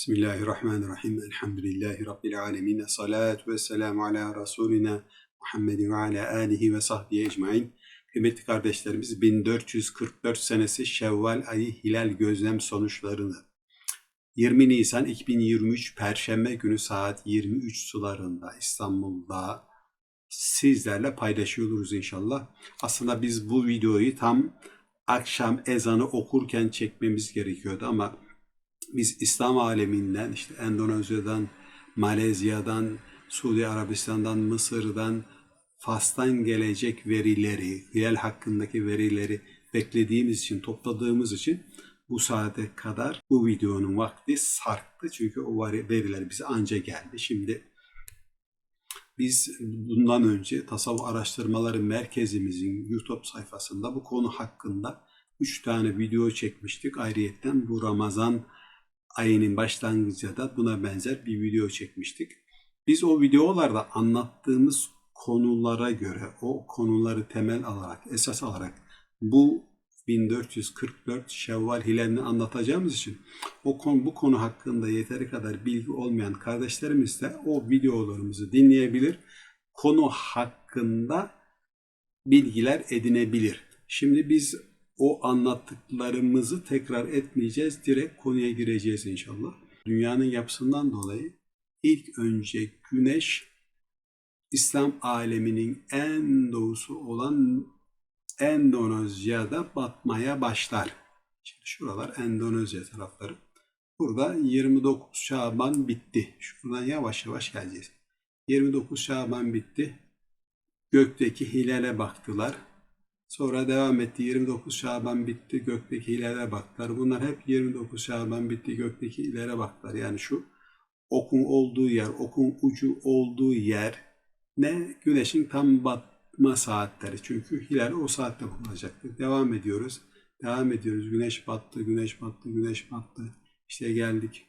Bismillahirrahmanirrahim. Elhamdülillahi Rabbil alemin. Salatu ve selamu ala Resulina Muhammedin ve ala alihi ve sahbihi ecmain. Kıymetli kardeşlerimiz 1444 senesi Şevval ayı hilal gözlem sonuçlarını 20 Nisan 2023 Perşembe günü saat 23 sularında İstanbul'da sizlerle paylaşıyoruz inşallah. Aslında biz bu videoyu tam akşam ezanı okurken çekmemiz gerekiyordu ama biz İslam aleminden işte Endonezya'dan, Malezya'dan, Suudi Arabistan'dan, Mısır'dan, Fas'tan gelecek verileri, hilal hakkındaki verileri beklediğimiz için, topladığımız için bu saate kadar bu videonun vakti sarktı. Çünkü o veriler bize anca geldi. Şimdi biz bundan önce Tasavvuf Araştırmaları Merkezimizin YouTube sayfasında bu konu hakkında 3 tane video çekmiştik. Ayrıyetten bu Ramazan ayının başlangıcında da buna benzer bir video çekmiştik. Biz o videolarda anlattığımız konulara göre, o konuları temel alarak, esas alarak bu 1444 Şevval hilalini anlatacağımız için o konu, bu konu hakkında yeteri kadar bilgi olmayan kardeşlerimiz de o videolarımızı dinleyebilir. Konu hakkında bilgiler edinebilir. Şimdi biz o anlattıklarımızı tekrar etmeyeceğiz. Direkt konuya gireceğiz inşallah. Dünyanın yapısından dolayı ilk önce güneş İslam aleminin en doğusu olan Endonezya'da batmaya başlar. Şimdi şuralar Endonezya tarafları. Burada 29 Şaban bitti. Şuradan yavaş yavaş geleceğiz. 29 Şaban bitti. Gökteki hilale baktılar. Sonra devam etti. 29 Şaban bitti. Gökteki hilale baktılar. Bunlar hep 29 Şaban bitti. Gökteki hilale baktılar. Yani şu okun olduğu yer, okun ucu olduğu yer ne? Güneşin tam batma saatleri. Çünkü hilal o saatte bulunacaktır. Devam ediyoruz. Devam ediyoruz. Güneş battı, güneş battı, güneş battı. İşte geldik.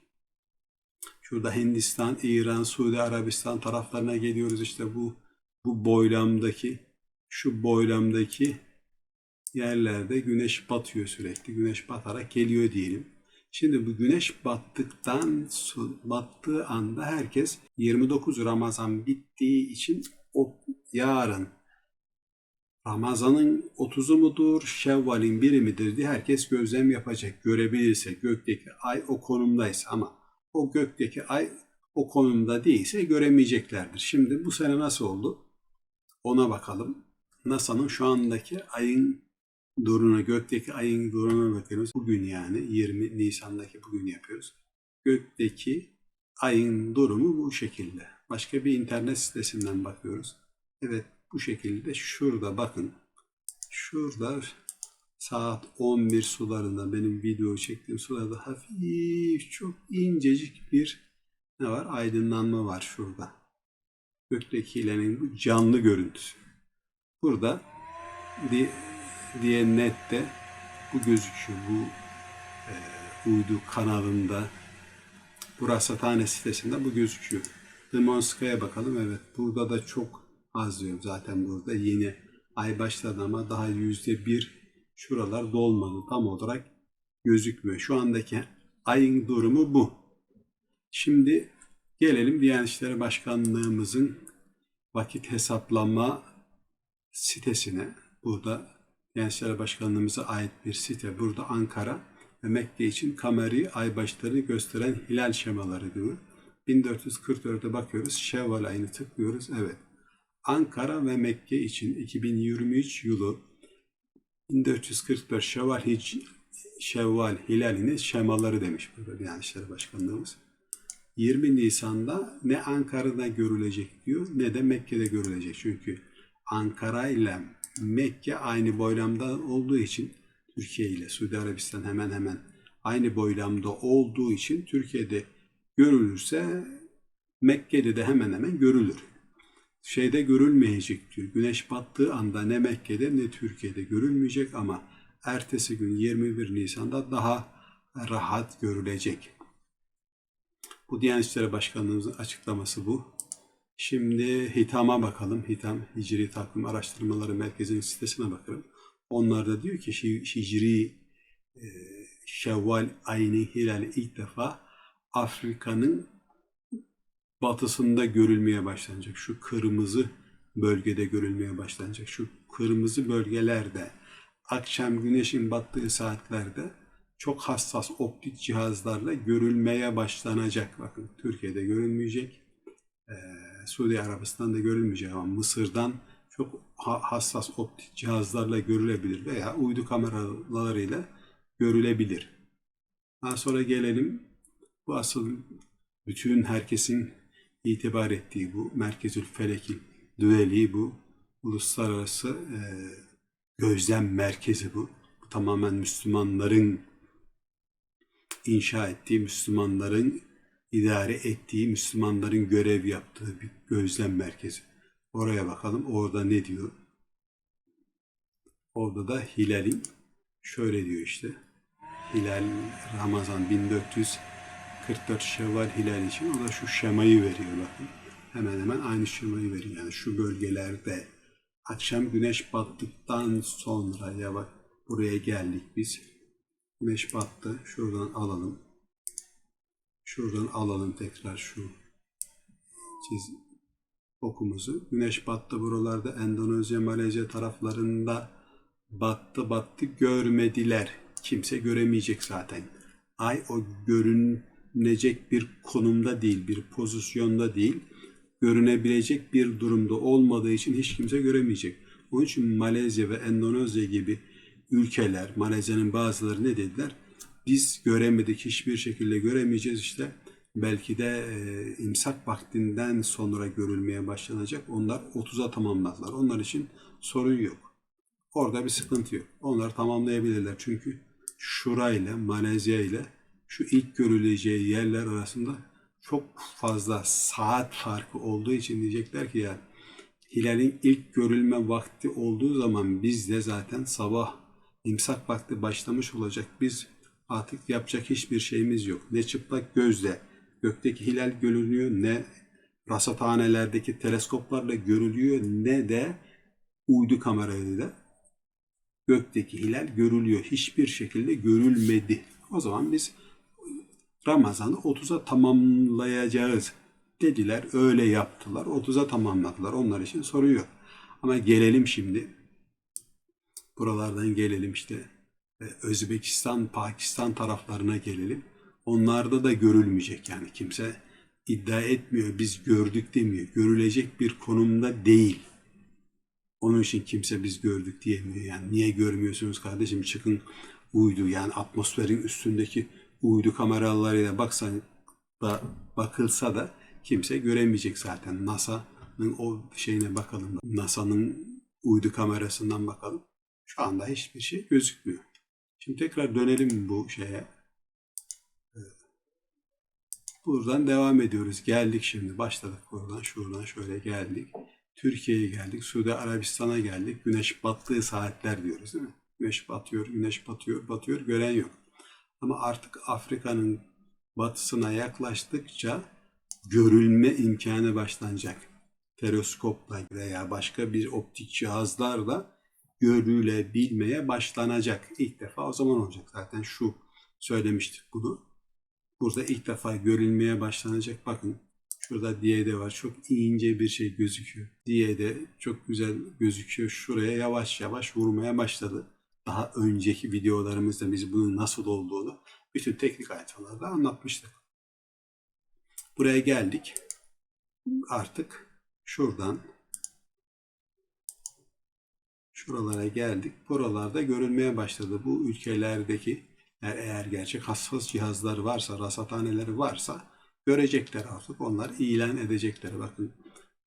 Şurada Hindistan, İran, Suudi Arabistan taraflarına geliyoruz. İşte bu bu boylamdaki şu boylamdaki yerlerde güneş batıyor sürekli. Güneş batarak geliyor diyelim. Şimdi bu güneş battıktan battığı anda herkes 29 Ramazan bittiği için o yarın Ramazan'ın 30'u mudur, Şevval'in biri midir diye herkes gözlem yapacak. Görebilirse gökteki ay o konumdaysa ama o gökteki ay o konumda değilse göremeyeceklerdir. Şimdi bu sene nasıl oldu? Ona bakalım. NASA'nın şu andaki ayın durumuna, gökteki ayın durumuna bakıyoruz. Bugün yani 20 Nisan'daki bugün yapıyoruz. Gökteki ayın durumu bu şekilde. Başka bir internet sitesinden bakıyoruz. Evet bu şekilde şurada bakın. Şurada saat 11 sularında benim video çektiğim sularda hafif çok incecik bir ne var? Aydınlanma var şurada. Gökteki ilenin bu canlı görüntüsü. Burada di, diye nette bu gözüküyor. Bu e, uydu kanalında bu Rasathane sitesinde bu gözüküyor. Limonskaya bakalım. Evet burada da çok az diyor zaten burada yeni ay başladı ama daha yüzde bir şuralar dolmadı tam olarak gözükmüyor. Şu andaki ayın durumu bu. Şimdi gelelim Diyanet İşleri Başkanlığımızın vakit hesaplama sitesine. Burada Gençler Başkanlığımıza ait bir site. Burada Ankara ve Mekke için kameri ay başlarını gösteren hilal şemaları diyor. 1444'e bakıyoruz. Şevval ayını tıklıyoruz. Evet. Ankara ve Mekke için 2023 yılı 1444 Şevval, Hic Şevval hilalinin şemaları demiş burada Diyanet Başkanlığımız. 20 Nisan'da ne Ankara'da görülecek diyor ne de Mekke'de görülecek. Çünkü Ankara ile Mekke aynı boylamda olduğu için Türkiye ile Suudi Arabistan hemen hemen aynı boylamda olduğu için Türkiye'de görülürse Mekke'de de hemen hemen görülür. Şeyde görülmeyecek diyor. Güneş battığı anda ne Mekke'de ne Türkiye'de görülmeyecek ama ertesi gün 21 Nisan'da daha rahat görülecek. Bu Diyanet İşleri Başkanlığımızın açıklaması bu. Şimdi Hitam'a bakalım. Hitam Hicri Takvim Araştırmaları Merkezi'nin sitesine bakalım. Onlar da diyor ki Hicri e, Şevval ayının hilali ilk defa Afrika'nın batısında görülmeye başlanacak. Şu kırmızı bölgede görülmeye başlanacak. Şu kırmızı bölgelerde akşam güneşin battığı saatlerde çok hassas optik cihazlarla görülmeye başlanacak. Bakın Türkiye'de görülmeyecek. Ee, Suudi Arabistan'da görülmeyecek ama Mısır'dan çok ha- hassas optik cihazlarla görülebilir veya uydu kameralarıyla görülebilir. Daha sonra gelelim bu asıl bütün herkesin itibar ettiği bu Merkezül Felek'in düveli bu uluslararası e, gözlem merkezi bu. bu. Tamamen Müslümanların inşa ettiği, Müslümanların idare ettiği, Müslümanların görev yaptığı bir gözlem merkezi. Oraya bakalım. Orada ne diyor? Orada da Hilal'in şöyle diyor işte. Hilal Ramazan 1444 Şevval Hilal için o da şu şemayı veriyor bakın. Hemen hemen aynı şemayı veriyor. Yani şu bölgelerde akşam güneş battıktan sonra ya bak buraya geldik biz. Güneş battı. Şuradan alalım. Şuradan alalım tekrar şu çiz okumuzu. Güneş battı buralarda Endonezya, Malezya taraflarında battı battı görmediler. Kimse göremeyecek zaten. Ay o görünecek bir konumda değil, bir pozisyonda değil. Görünebilecek bir durumda olmadığı için hiç kimse göremeyecek. Onun için Malezya ve Endonezya gibi ülkeler, Malezya'nın bazıları ne dediler? Biz göremedik, hiçbir şekilde göremeyeceğiz işte. Belki de e, imsak vaktinden sonra görülmeye başlanacak. Onlar 30'a tamamladılar. Onlar için sorun yok. Orada bir sıkıntı yok. Onlar tamamlayabilirler. Çünkü şurayla, Malezya ile şu ilk görüleceği yerler arasında çok fazla saat farkı olduğu için diyecekler ki ya hilalin ilk görülme vakti olduğu zaman biz de zaten sabah imsak vakti başlamış olacak. Biz artık yapacak hiçbir şeyimiz yok. Ne çıplak gözle gökteki hilal görülüyor ne rasathanelerdeki teleskoplarla görülüyor ne de uydu kamerayla gökteki hilal görülüyor. Hiçbir şekilde görülmedi. O zaman biz Ramazan'ı 30'a tamamlayacağız dediler. Öyle yaptılar. 30'a tamamladılar. Onlar için sorun yok. Ama gelelim şimdi. Buralardan gelelim işte. E, Özbekistan, Pakistan taraflarına gelelim. Onlarda da görülmeyecek yani kimse iddia etmiyor. Biz gördük demiyor. Görülecek bir konumda değil. Onun için kimse biz gördük diyemiyor. Yani niye görmüyorsunuz kardeşim? Çıkın uydu yani atmosferin üstündeki uydu kameralarıyla baksan da bakılsa da kimse göremeyecek zaten. NASA'nın o şeyine bakalım. NASA'nın uydu kamerasından bakalım. Şu anda hiçbir şey gözükmüyor. Şimdi tekrar dönelim bu şeye. Ee, Buradan devam ediyoruz. Geldik şimdi. Başladık buradan. Şuradan şöyle geldik. Türkiye'ye geldik. Suudi Arabistan'a geldik. Güneş battığı saatler diyoruz değil mi? Güneş batıyor, güneş batıyor, batıyor. Gören yok. Ama artık Afrika'nın batısına yaklaştıkça görülme imkanı başlanacak. Teleskopla veya başka bir optik cihazlarla görülebilmeye başlanacak. İlk defa o zaman olacak. Zaten şu söylemiştik bunu. Burada ilk defa görülmeye başlanacak. Bakın şurada diye de var. Çok ince bir şey gözüküyor. Diye de çok güzel gözüküyor. Şuraya yavaş yavaş vurmaya başladı. Daha önceki videolarımızda biz bunun nasıl olduğunu bütün teknik ayrıntılarda anlatmıştık. Buraya geldik. Artık şuradan şuralara geldik. Buralarda görülmeye başladı. Bu ülkelerdeki eğer, gerçek hassas cihazlar varsa, rasathaneleri varsa görecekler artık. Onlar ilan edecekler. Bakın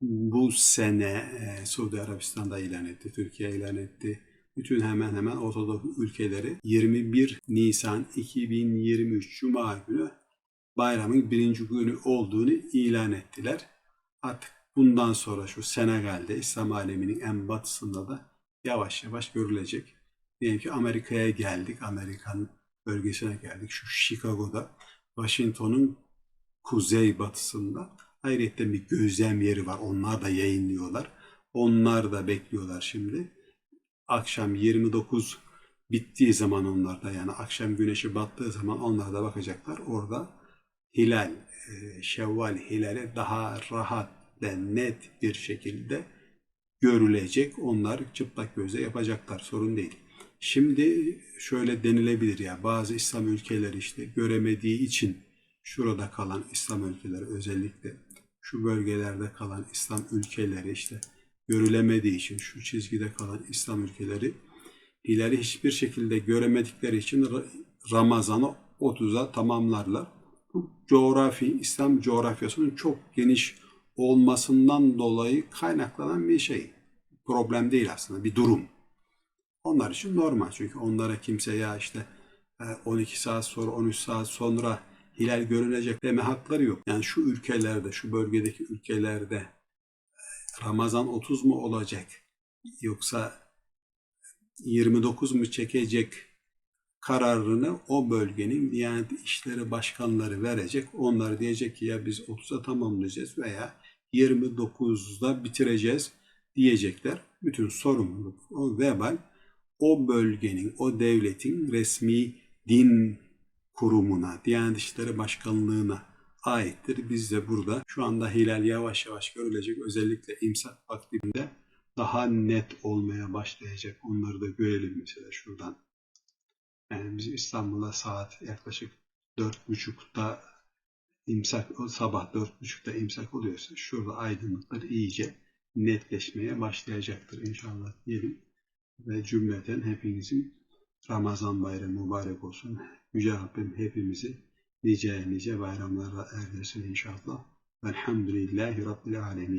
bu sene e, Suudi Arabistan'da ilan etti, Türkiye ilan etti. Bütün hemen hemen Orta Doğu ülkeleri 21 Nisan 2023 Cuma günü bayramın birinci günü olduğunu ilan ettiler. Artık bundan sonra şu Senegal'de İslam aleminin en batısında da yavaş yavaş görülecek. Diyelim ki Amerika'ya geldik, Amerika'nın bölgesine geldik. Şu Chicago'da, Washington'un kuzey batısında ayrıca bir gözlem yeri var. Onlar da yayınlıyorlar. Onlar da bekliyorlar şimdi. Akşam 29 bittiği zaman onlar da yani akşam güneşi battığı zaman onlar da bakacaklar. Orada hilal, e, şevval hilali daha rahat ve net bir şekilde görülecek. Onlar çıplak göze yapacaklar. Sorun değil. Şimdi şöyle denilebilir ya bazı İslam ülkeleri işte göremediği için şurada kalan İslam ülkeleri özellikle şu bölgelerde kalan İslam ülkeleri işte görülemediği için şu çizgide kalan İslam ülkeleri hilali hiçbir şekilde göremedikleri için Ra- Ramazan'ı 30'a tamamlarlar. Bu coğrafi, İslam coğrafyasının çok geniş olmasından dolayı kaynaklanan bir şey. Problem değil aslında, bir durum. Onlar için normal çünkü onlara kimse ya işte e, 12 saat sonra 13 saat sonra hilal görülecek deme hakları yok. Yani şu ülkelerde, şu bölgedeki ülkelerde e, Ramazan 30 mu olacak yoksa 29 mu çekecek kararını o bölgenin Diyanet İşleri Başkanları verecek. Onlar diyecek ki ya biz 30'a tamamlayacağız veya 29'da bitireceğiz diyecekler. Bütün sorumluluk o vebal o bölgenin, o devletin resmi din kurumuna, Diyanet İşleri Başkanlığı'na aittir. Biz de burada şu anda hilal yavaş yavaş görülecek. Özellikle imsak vaktinde daha net olmaya başlayacak. Onları da görelim mesela şuradan. Yani biz İstanbul'da saat yaklaşık dört buçukta imsak, o sabah dört buçukta imsak oluyorsa şurada aydınlıklar iyice netleşmeye başlayacaktır inşallah diyelim. Ve cümleten hepinizin Ramazan bayramı mübarek olsun. Yüce Rabbim hepimizi nice nice bayramlara erdirsin inşallah. Velhamdülillahi Rabbil Alemin.